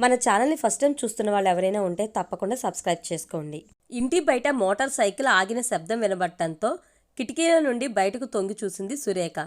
మన ఛానల్ని first time చూస్తున్న వాళ్ళు ఎవరైనా ఉంటే తప్పకుండా సబ్స్క్రైబ్ చేసుకోండి. ఇంటి బయట మోటార్ సైకిల్ ఆగిన శబ్దం వినబడటంతో కిటికీల నుండి బయటకు తొంగి చూసింది సురేఖ.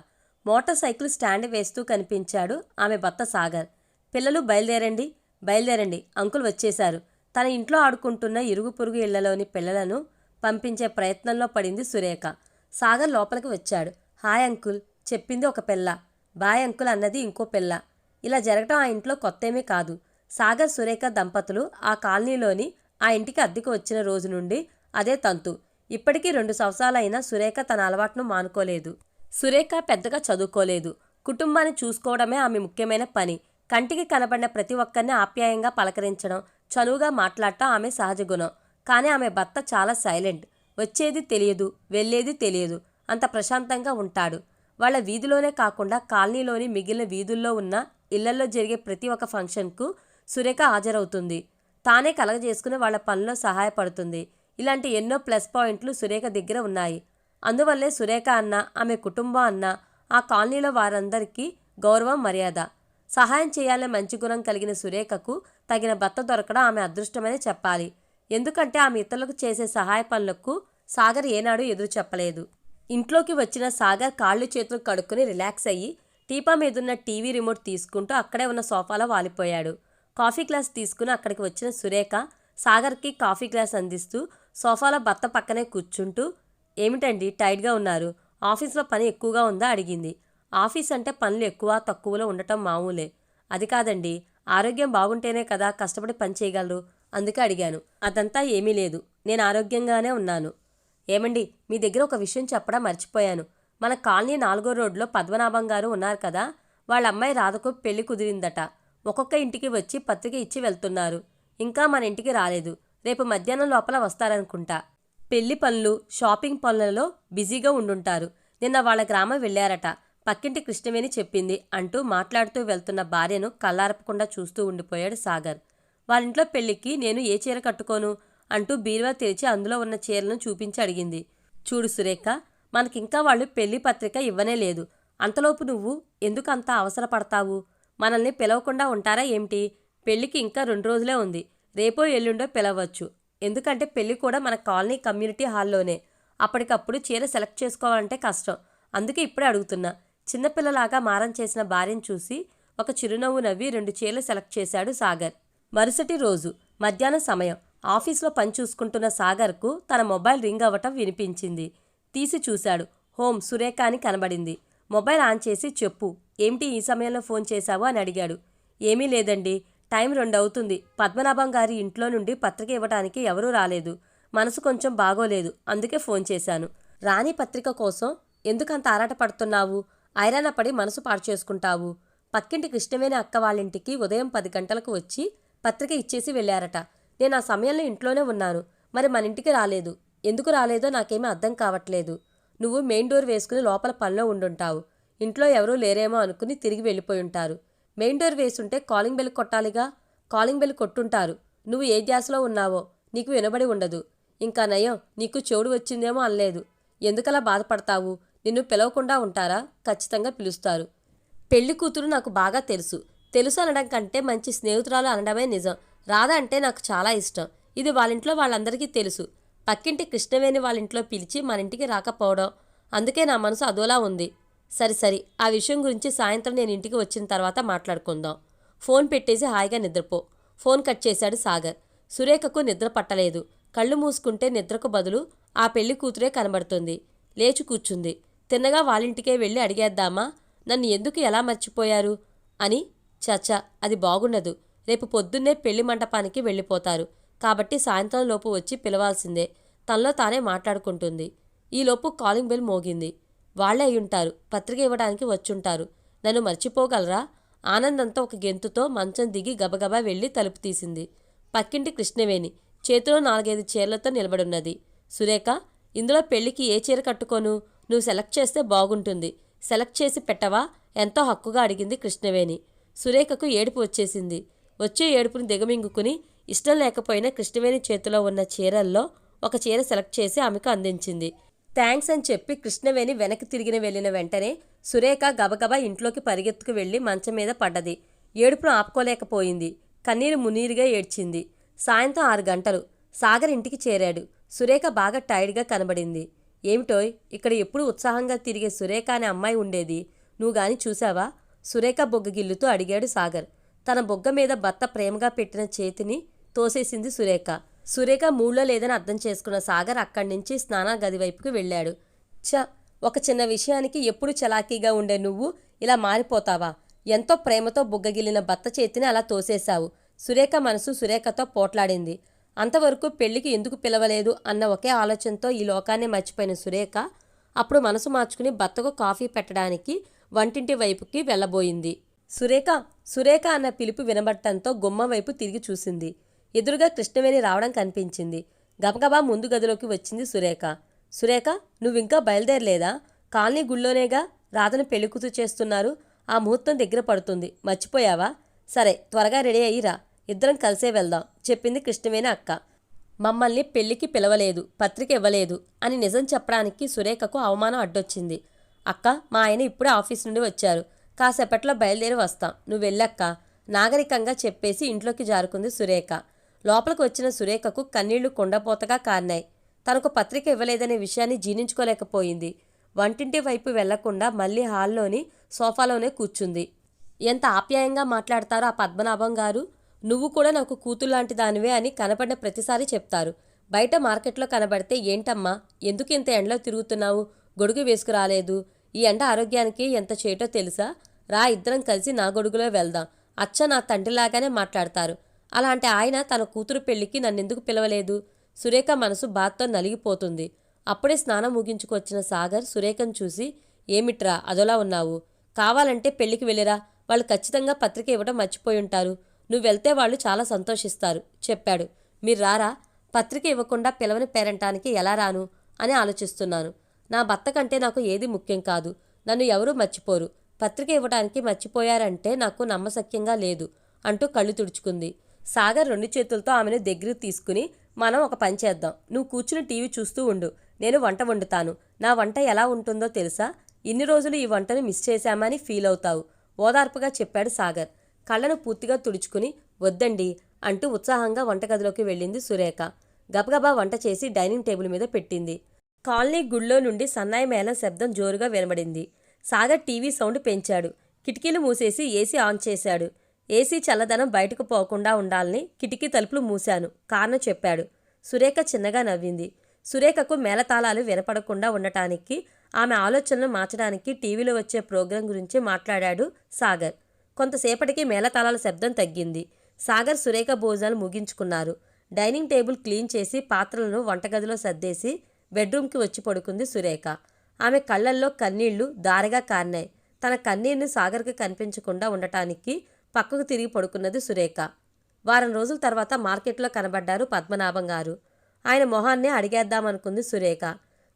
మోటార్ సైకిల్ స్టాండ్ వేస్తూ కనిపించాడు ఆమె భర్త సాగర్. పిల్లలు బయలుదేరండి బయలుదేరండి అంకుల్ వచ్చేశారు. తన ఇంట్లో ఆడుకుంటున్న ఇరుగు పొరుగు ఇళ్ళలోని పిల్లలను పంపించే ప్రయత్నంలో పడింది సురేఖ. సాగర్ లోపలికి వచ్చాడు. హాయ్ అంకుల్ చెప్పింది ఒక పిల్ల. బాయ్ అంకుల్ అన్నది ఇంకో పిల్ల. ఇలా జరగటం ఆ ఇంట్లో కొత్తేమీ కాదు. సాగర్ సురేఖ దంపతులు ఆ కాలనీలోని ఆ ఇంటికి అద్దెకు వచ్చిన రోజు నుండి అదే తంతు. ఇప్పటికీ రెండు సంవత్సరాలైనా సురేఖ తన అలవాటును మానుకోలేదు. సురేఖ పెద్దగా చదువుకోలేదు. కుటుంబాన్ని చూసుకోవడమే ఆమె ముఖ్యమైన పని. కంటికి కనబడిన ప్రతి ఒక్కరిని ఆప్యాయంగా పలకరించడం చనువుగా మాట్లాడటం ఆమె సహజ గుణం. కానీ ఆమె భర్త చాలా సైలెంట్. వచ్చేది తెలియదు వెళ్ళేది తెలియదు. అంత ప్రశాంతంగా ఉంటాడు. వాళ్ళ వీధిలోనే కాకుండా కాలనీలోని మిగిలిన వీధుల్లో ఉన్న ఇళ్ళలో జరిగే ప్రతి ఒక్క ఫంక్షన్కు సురేఖ హాజరవుతుంది. తానే కలగజేసుకుని వాళ్ళ పనిలో సహాయపడుతుంది. ఇలాంటి ఎన్నో ప్లస్ పాయింట్లు సురేఖ దగ్గర ఉన్నాయి. అందువల్లే సురేఖ అన్న ఆమె కుటుంబం అన్న ఆ కాలనీలో వారందరికీ గౌరవం మర్యాద. సహాయం చేయాలనే మంచి గుణం కలిగిన సురేఖకు తగిన భర్త దొరకడం ఆమె అదృష్టమనే చెప్పాలి. ఎందుకంటే ఆమె ఇతరులకు చేసే సహాయ పనులకు సాగర్ ఏనాడు ఎదురు చెప్పలేదు. ఇంట్లోకి వచ్చిన సాగర్ కాళ్ళు చేతులు కడుక్కుని రిలాక్స్ అయ్యి టీపా మీదున్న టీవీ రిమోట్ తీసుకుంటూ అక్కడే ఉన్న సోఫాలో వాలిపోయాడు. కాఫీ గ్లాస్ తీసుకుని అక్కడికి వచ్చిన సురేఖ సాగర్కి కాఫీ గ్లాస్ అందిస్తూ సోఫాలో భర్త పక్కనే కూర్చుంటూ ఏమిటండి టైట్గా ఉన్నారు? ఆఫీస్లో పని ఎక్కువగా ఉందా? అడిగింది. ఆఫీస్ అంటే పనులు ఎక్కువ తక్కువలో ఉండటం మామూలే. అది కాదండి. ఆరోగ్యం బాగుంటేనే కదా కష్టపడి పని చేయగలరు? అందుకే అడిగాను. అదంతా ఏమీ లేదు. నేను ఆరోగ్యంగానే ఉన్నాను. ఏమండి మీ దగ్గర ఒక విషయం చెప్పడం మర్చిపోయాను. మన కాలనీ నాలుగో రోడ్లో పద్మనాభం గారు ఉన్నారు కదా? వాళ్ళ అమ్మాయి రాధకు పెళ్ళి కుదిరిందట. ఒక్కొక్క ఇంటికి వచ్చి పత్రిక ఇచ్చి వెళ్తున్నారు. ఇంకా మన ఇంటికి రాలేదు. రేపు మధ్యాహ్నం లోపల వస్తారనుకుంటా. పెళ్ళి పనులు షాపింగ్ పనులలో బిజీగా ఉండుంటారు. నిన్న వాళ్ళ గ్రామం వెళ్ళారట. పక్కింటి కృష్ణవేణి చెప్పింది అంటూ మాట్లాడుతూ వెళ్తున్న భార్యను కళ్ళారపకుండా చూస్తూ ఉండిపోయాడు సాగర్. వాళ్ళింట్లో పెళ్ళికి నేను ఏ చీర కట్టుకోను? అంటూ బీరువా తెరిచి అందులో ఉన్న చీరలను చూపించి అడిగింది. చూడు సురేఖ మనకింకా వాళ్ళు పెళ్ళి పత్రిక ఇవ్వనే లేదు. అంతలోపు నువ్వు ఎందుకు అంత అవసరపడతావు? మనల్ని పిలవకుండా ఉంటారా ఏమిటి? పెళ్ళికి ఇంకా రెండు రోజులే ఉంది. రేపో ఎల్లుండో పిలవచ్చు. ఎందుకంటే పెళ్ళి కూడా మన కాలనీ కమ్యూనిటీ హాల్లోనే. అప్పటికప్పుడు చీర సెలెక్ట్ చేసుకోవాలంటే కష్టం. అందుకే ఇప్పుడే అడుగుతున్నా. చిన్నపిల్లలాగా మారం చేసిన భార్యను చూసి ఒక చిరునవ్వు నవ్వి రెండు చీరలు సెలెక్ట్ చేశాడు సాగర్. మరుసటి రోజు మధ్యాహ్నం సమయం. ఆఫీస్లో పని చూసుకుంటున్న సాగర్కు తన మొబైల్ రింగ్ అవ్వటం వినిపించింది. తీసి చూశాడు. హోమ్ సురేఖ అని కనబడింది. మొబైల్ ఆన్ చేసి చెప్పు. ఏమిటి ఈ సమయంలో ఫోన్ చేశావు? అని అడిగాడు. ఏమీ లేదండి. టైం రెండు అవుతుంది పద్మనాభం గారి ఇంట్లో నుండి పత్రిక ఇవ్వడానికి ఎవరూ రాలేదు. మనసు కొంచెం బాగోలేదు. అందుకే ఫోన్ చేశాను. రాణి పత్రిక కోసం ఎందుకంత ఆరాటపడుతున్నావు పడుతున్నావు? పడి మనసు పాడు చేసుకుంటావు. పక్కింటి కృష్ణవేణి అక్క వాళ్ళింటికి ఉదయం పది గంటలకు వచ్చి పత్రిక ఇచ్చేసి వెళ్ళారట. నేను ఆ సమయంలో ఇంట్లోనే ఉన్నాను. మరి మన ఇంటికి రాలేదు. ఎందుకు రాలేదో నాకేమీ అర్థం కావట్లేదు. నువ్వు మెయిన్ డోర్ వేసుకుని లోపల పనిలో ఉండుంటావు. ఇంట్లో ఎవరూ లేరేమో అనుకుని తిరిగి వెళ్ళిపోయి ఉంటారు. మెయిన్ డోర్ వేసుంటే కాలింగ్ బెల్ కొట్టాలిగా? కాలింగ్ బెల్ కొట్టుంటారు. నువ్వు ఏ ధ్యాసలో ఉన్నావో నీకు వినబడి ఉండదు. ఇంకా నయం నీకు చెవుడు వచ్చిందేమో అనలేదు. ఎందుకలా బాధపడతావు? నిన్ను పిలవకుండా ఉంటారా? ఖచ్చితంగా పిలుస్తారు. పెళ్ళి కూతురు నాకు బాగా తెలుసు. తెలుసు అనడం కంటే మంచి స్నేహితురాలు అనడమే నిజం. రాధ అంటే నాకు చాలా ఇష్టం. ఇది వాళ్ళింట్లో వాళ్ళందరికీ తెలుసు. పక్కింటి కృష్ణవేణి వాళ్ళింట్లో పిలిచి మన ఇంటికి రాకపోవడం. అందుకే నా మనసు అదోలా ఉంది. సరే సరే ఆ విషయం గురించి సాయంత్రం నేను ఇంటికి వచ్చిన తర్వాత మాట్లాడుకుందాం. ఫోన్ పెట్టేసి హాయిగా నిద్రపో. ఫోన్ కట్ చేశాడు సాగర్. సురేఖకు నిద్ర పట్టలేదు. కళ్ళు మూసుకుంటే నిద్రకు బదులు ఆ పెళ్ళి కూతురే కనబడుతుంది. లేచి కూర్చుంది. తిన్నగా వాళ్ళింటికే వెళ్ళి అడిగేద్దామా? నన్ను ఎందుకు ఎలా మర్చిపోయారు? అని చచ్చా అది బాగుండదు. రేపు పొద్దున్నే పెళ్ళి మంటపానికి వెళ్ళిపోతారు. కాబట్టి సాయంత్రం లోపు వచ్చి పిలవాల్సిందే. తనలో తానే మాట్లాడుకుంటుంది. ఈలోపు కాలింగ్ బెల్ మోగింది. వాళ్ళే అయ్యుంటారు. పత్రిక ఇవ్వడానికి వచ్చుంటారు. నన్ను మర్చిపోగలరా? ఆనందంతో ఒక గెంతుతో మంచం దిగి గబగబా వెళ్ళి తలుపు తీసింది. పక్కింటి కృష్ణవేణి చేతిలో నాలుగైదు చీరలతో నిలబడున్నది. సురేఖ ఇందులో పెళ్ళికి ఏ చీర కట్టుకోను? నువ్వు సెలెక్ట్ చేస్తే బాగుంటుంది. సెలెక్ట్ చేసి పెట్టవా? ఎంతో హక్కుగా అడిగింది కృష్ణవేణి. సురేఖకు ఏడుపు వచ్చేసింది. వచ్చే ఏడుపుని దిగమింగుకుని ఇష్టం లేకపోయినా కృష్ణవేణి చేతిలో ఉన్న చీరల్లో ఒక చీర సెలెక్ట్ చేసి ఆమెకు అందించింది. థ్యాంక్స్ అని చెప్పి కృష్ణవేణి వెనక్కి తిరిగిన వెళ్ళిన వెంటనే సురేఖ గబగబా ఇంట్లోకి పరిగెత్తుకు వెళ్ళి మంచం మీద పడ్డది. ఏడుపును ఆపుకోలేకపోయింది. కన్నీరు మునీరుగా ఏడ్చింది. సాయంత్రం ఆరు గంటలు. సాగర్ ఇంటికి చేరాడు. సురేఖ బాగా టైర్డ్గా కనబడింది. ఏమిటోయ్ ఇక్కడ ఎప్పుడు ఉత్సాహంగా తిరిగే సురేఖ అనే అమ్మాయి ఉండేది? నువ్వు గాని చూసావా సురేఖ బొగ్గ గిల్లుతూ అడిగాడు సాగర్. తన బొగ్గ మీద భర్త ప్రేమగా పెట్టిన చేతిని తోసేసింది సురేఖ. సురేఖ మూడ్లో లేదని అర్థం చేసుకున్న సాగర్ అక్కడి నుంచి స్నాన గది వైపుకు వెళ్ళాడు. చ ఒక చిన్న విషయానికి ఎప్పుడు చలాకీగా ఉండే నువ్వు? ఇలా మారిపోతావా? ఎంతో ప్రేమతో బుగ్గగిలిన భర్త చేతిని అలా తోసేశావు. సురేఖ మనసు సురేఖతో పోట్లాడింది. అంతవరకు పెళ్ళికి ఎందుకు పిలవలేదు అన్న ఒకే ఆలోచనతో ఈ లోకాన్ని మర్చిపోయిన సురేఖ అప్పుడు మనసు మార్చుకుని భర్తకు కాఫీ పెట్టడానికి వంటింటి వైపుకి వెళ్ళబోయింది. సురేఖ సురేఖ అన్న పిలుపు వినబట్టంతో గుమ్మ వైపు తిరిగి చూసింది. ఎదురుగా కృష్ణవేణి రావడం కనిపించింది. గబగబా ముందు గదిలోకి వచ్చింది సురేఖ. సురేఖ నువ్వింకా బయలుదేరలేదా? కాలనీ గుళ్ళోనేగా రాధను పెళ్ళికూతు చేస్తున్నారు. ఆ ముహూర్తం దగ్గర పడుతుంది. మర్చిపోయావా? సరే త్వరగా రెడీ అయ్యిరా ఇద్దరం కలిసే వెళ్దాం చెప్పింది కృష్ణవేణి అక్క. మమ్మల్ని పెళ్ళికి పిలవలేదు పత్రిక ఇవ్వలేదు అని నిజం చెప్పడానికి సురేఖకు అవమానం అడ్డొచ్చింది. అక్క మా ఆయన ఇప్పుడే ఆఫీస్ నుండి వచ్చారు. కాసేపట్లో బయలుదేరి వస్తాం. నువ్వు వెళ్ళక్క నాగరికంగా చెప్పేసి ఇంట్లోకి జారుకుంది సురేఖ. లోపలికి వచ్చిన సురేఖకు కన్నీళ్ళు కుండపోతగా కారినాయి. తనకు పత్రిక ఇవ్వలేదనే విషయాన్ని జీర్ణించుకోలేకపోయింది. వంటింటి వైపు వెళ్ళకుండా మళ్ళీ హాల్లోని సోఫాలోనే కూర్చుంది. ఎంత ఆప్యాయంగా మాట్లాడతారో ఆ పద్మనాభం గారు. నువ్వు కూడా నాకు కూతుర్లాంటి దానివే అని కనపడిన ప్రతిసారి చెప్తారు. బయట మార్కెట్లో కనబడితే ఏంటమ్మా? ఎందుకు ఇంత ఎండలో తిరుగుతున్నావు? గొడుగు వేసుకురాలేదు. ఈ ఎండ ఆరోగ్యానికి ఎంత చేయటో తెలుసా? రా ఇద్దరం కలిసి నా గొడుగులో వెళ్దాం. అచ్చ నా తండ్రిలాగానే మాట్లాడతారు. అలాంటి ఆయన తన కూతురు పెళ్ళికి నన్నెందుకు పిలవలేదు? సురేఖ మనసు బాధతో నలిగిపోతుంది. అప్పుడే స్నానం ముగించుకొచ్చిన సాగర్ సురేఖను చూసి ఏమిట్రా అదోలా ఉన్నావు? కావాలంటే పెళ్ళికి వెళ్ళిరా. వాళ్ళు ఖచ్చితంగా పత్రిక ఇవ్వడం మర్చిపోయి ఉంటారు. నువ్వు వెళ్తే వాళ్ళు చాలా సంతోషిస్తారు చెప్పాడు. మీరు రారా? పత్రిక ఇవ్వకుండా పిలవని పేరంటానికి ఎలా రాను? అని ఆలోచిస్తున్నాను. నా భర్త కంటే నాకు ఏది ముఖ్యం కాదు. నన్ను ఎవరూ మర్చిపోరు. పత్రిక ఇవ్వడానికి మర్చిపోయారంటే నాకు నమ్మశక్యంగా లేదు అంటూ కళ్ళు తుడుచుకుంది. సాగర్ రెండు చేతులతో ఆమెను దగ్గర తీసుకుని మనం ఒక పని చేద్దాం. నువ్వు కూర్చుని టీవీ చూస్తూ ఉండు. నేను వంట వండుతాను. నా వంట ఎలా ఉంటుందో తెలుసా? ఇన్ని రోజులు ఈ వంటను మిస్ చేశామని ఫీల్ అవుతావు ఓదార్పుగా చెప్పాడు సాగర్. కళ్ళను పూర్తిగా తుడుచుకుని వద్దండి అంటూ ఉత్సాహంగా వంటగదిలోకి వెళ్ళింది సురేఖ. గబగబా వంట చేసి డైనింగ్ టేబుల్ మీద పెట్టింది. కాలనీ గుళ్ళో నుండి సన్నాయి మేళం శబ్దం జోరుగా వినబడింది. సాగర్ టీవీ సౌండ్ పెంచాడు. కిటికీలు మూసేసి ఏసీ ఆన్ చేశాడు. ఏసీ చల్లదనం బయటకు పోకుండా ఉండాలని కిటికీ తలుపులు మూశాను. కారణం చెప్పాడు. సురేఖ చిన్నగా నవ్వింది. సురేఖకు మేళతాళాలు వినపడకుండా ఉండటానికి ఆమె ఆలోచనలు మార్చడానికి టీవీలో వచ్చే ప్రోగ్రాం గురించి మాట్లాడాడు సాగర్. కొంతసేపటికి మేళతాళాల శబ్దం తగ్గింది. సాగర్ సురేఖ భోజనాలు ముగించుకున్నారు. డైనింగ్ టేబుల్ క్లీన్ చేసి పాత్రలను వంటగదిలో సర్దేసి బెడ్రూమ్కి వచ్చి పడుకుంది సురేఖ. ఆమె కళ్ళల్లో కన్నీళ్ళు దారగా కారినాయి. తన కన్నీరుని సాగర్కి కనిపించకుండా ఉండటానికి పక్కకు తిరిగి పడుకున్నది సురేఖ. వారం రోజుల తర్వాత మార్కెట్లో కనబడ్డారు పద్మనాభం గారు. ఆయన మొహాన్నే అడిగేద్దామనుకుంది సురేఖ.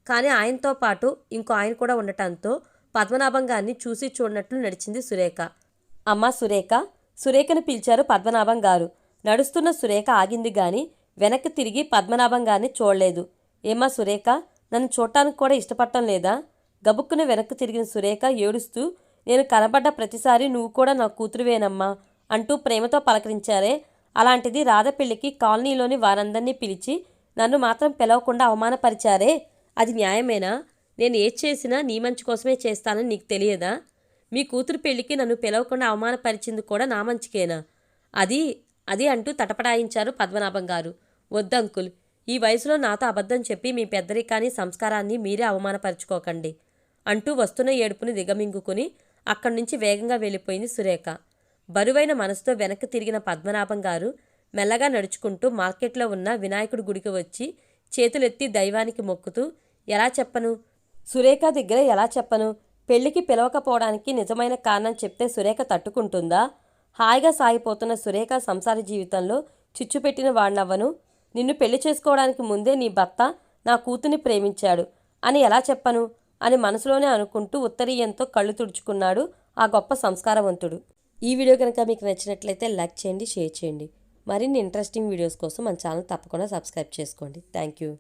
కానీ ఆయనతో పాటు ఇంకో ఆయన కూడా ఉండటంతో పద్మనాభం గారిని చూసి చూడనట్లు నడిచింది సురేఖ. అమ్మా సురేఖ! సురేఖను పిలిచారు పద్మనాభం గారు. నడుస్తున్న సురేఖ ఆగింది గాని వెనక్కి తిరిగి పద్మనాభం గారిని చూడలేదు. ఏమ్మా సురేఖ! నన్ను చూడటానికి కూడా ఇష్టపడటం లేదా? గబుక్కున వెనక్కి తిరిగిన సురేఖ ఏడుస్తూ నేను కనబడ్డ ప్రతిసారి నువ్వు కూడా నా కూతురువేనమ్మా అంటూ ప్రేమతో పలకరించారే. అలాంటిది రాధ పెళ్ళికి కాలనీలోని వారందరినీ పిలిచి నన్ను మాత్రం పిలవకుండా అవమానపరిచారే. అది న్యాయమేనా? నేను ఏది చేసినా నీ మంచి కోసమే చేస్తానని నీకు తెలియదా? మీ కూతురు పెళ్ళికి నన్ను పిలవకుండా అవమానపరిచింది కూడా నా మంచికేనా? అది అది అంటూ తటపడాయించారు పద్మనాభం గారు. వద్దంకుల్ ఈ వయసులో నాతో అబద్ధం చెప్పి మీ పెద్దరికాన్ని సంస్కారాన్ని మీరే అవమానపరుచుకోకండి అంటూ వస్తున్న ఏడుపుని దిగమింగుకుని అక్కడి నుంచి వేగంగా వెళ్ళిపోయింది సురేఖ. బరువైన మనసుతో వెనక్కి తిరిగిన పద్మనాభం గారు మెల్లగా నడుచుకుంటూ మార్కెట్లో ఉన్న వినాయకుడి గుడికి వచ్చి చేతులెత్తి దైవానికి మొక్కుతూ ఎలా చెప్పను? సురేఖ దగ్గర ఎలా చెప్పను? పెళ్ళికి పిలవకపోవడానికి నిజమైన కారణం చెప్తే సురేఖ తట్టుకుంటుందా? హాయిగా సాగిపోతున్న సురేఖ సంసార జీవితంలో చిచ్చుపెట్టిన వాడినవ్వను. నిన్ను పెళ్ళి చేసుకోవడానికి ముందే నీ భర్త నా కూతుని ప్రేమించాడు. అని ఎలా చెప్పను? అని మనసులోనే అనుకుంటూ ఉత్తరీయంతో కళ్ళు తుడుచుకున్నాడు ఆ గొప్ప సంస్కారవంతుడు. ఈ వీడియో కనుక మీకు నచ్చినట్లయితే లైక్ చేయండి షేర్ చేయండి. మరిన్ని ఇంట్రెస్టింగ్ వీడియోస్ కోసం మన ఛానల్ తప్పకుండా సబ్స్క్రైబ్ చేసుకోండి. Thank you.